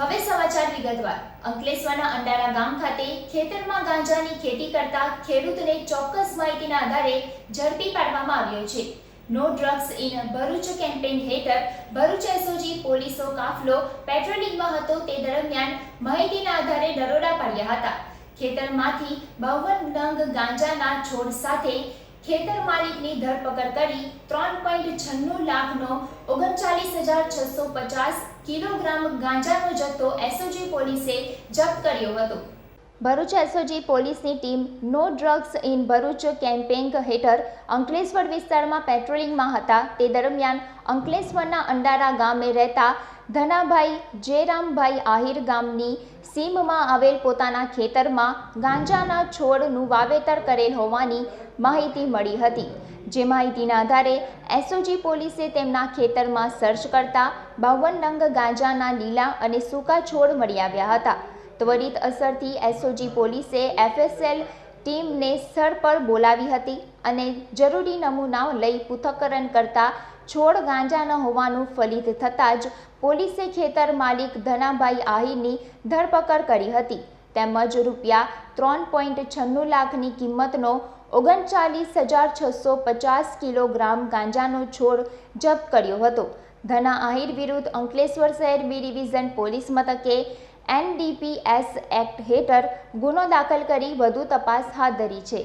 હવે સમાચાર વિગતવાર. અંકલેશ્વરના અંડારા ગામ ખાતે ખેતરમાં ગાંજાની ખેતી કરતા ખેડૂતને ચોક્કસ માહિતીના આધારે ઝડપી પાડવામાં આવ્યો છે. No drugs in Bharuch campaign હેઠળ ભરૂચ એસઓજી પોલીસો કાફલો પેટ્રોલિંગમાં હતો તે દરમિયાન માહિતીના આધારે દરોડા પાડ્યા હતા. ખેતરમાંથી બાવન નંગ ગાંજાના છોડ સાથે ખેતર માલિકની ધરપકડ કરી ત્રણ પોઈન્ટ છન્નું લાખનો ઓગણચાલીસ હજાર છસો પચાસ કિલોગ્રામ ગાંજાનો જથ્થો એસઓજી પોલીસે જપ્ત કર્યો હતો. ભરૂચ એસઓજી પોલીસની team no drugs in Bharuch campaign હેઠળ અંકલેશ્વર વિસ્તારમાં પેટ્રોલિંગમાં હતા. તે દરમિયાન અંકલેશ્વરના અંડારા ગામે રહેતા ધનાભાઈ જયરામભાઈ આહિર ગામની સીમમાં આવેલ પોતાના ખેતરમાં ગાંજાના છોડનું વાવેતર કરેલ હોવાની માહિતી મળી હતી. જે માહિતીના આધારે એસઓજી પોલીસે તેમના ખેતરમાં સર્ચ કરતા બાવન નંગ ગાંજાના લીલા અને સૂકા છોડ મળી આવ્યા હતા. ત્વરિત અસરથી એસઓજી પોલીસે એફએસએલ ટીમને સ્થળ પર બોલાવી હતી અને જરૂરી નમૂનાઓ લઈ પૃથ્થકરણ કરતા છોડ ગાંજા ન હોવાનું ફલિત થતાં જ પોલીસે ખેતર માલિક ધનાભાઈ આહિરની ધરપકડ કરી હતી. તેમજ રૂપિયા ત્રણ પોઈન્ટ છન્નું લાખની કિંમતનો ઓગણચાલીસ હજાર છસો પચાસ કિલોગ્રામ ગાંજાનો છોડ જપ્ત કર્યો હતો. ધના આહિર વિરુદ્ધ અંકલેશ્વર શહેર બી ડિવિઝન પોલીસ મથકે એનડીપીએસ એક્ટ હેઠળ ગુનો દાખલ કરી વધુ તપાસ હાથ ધરી છે.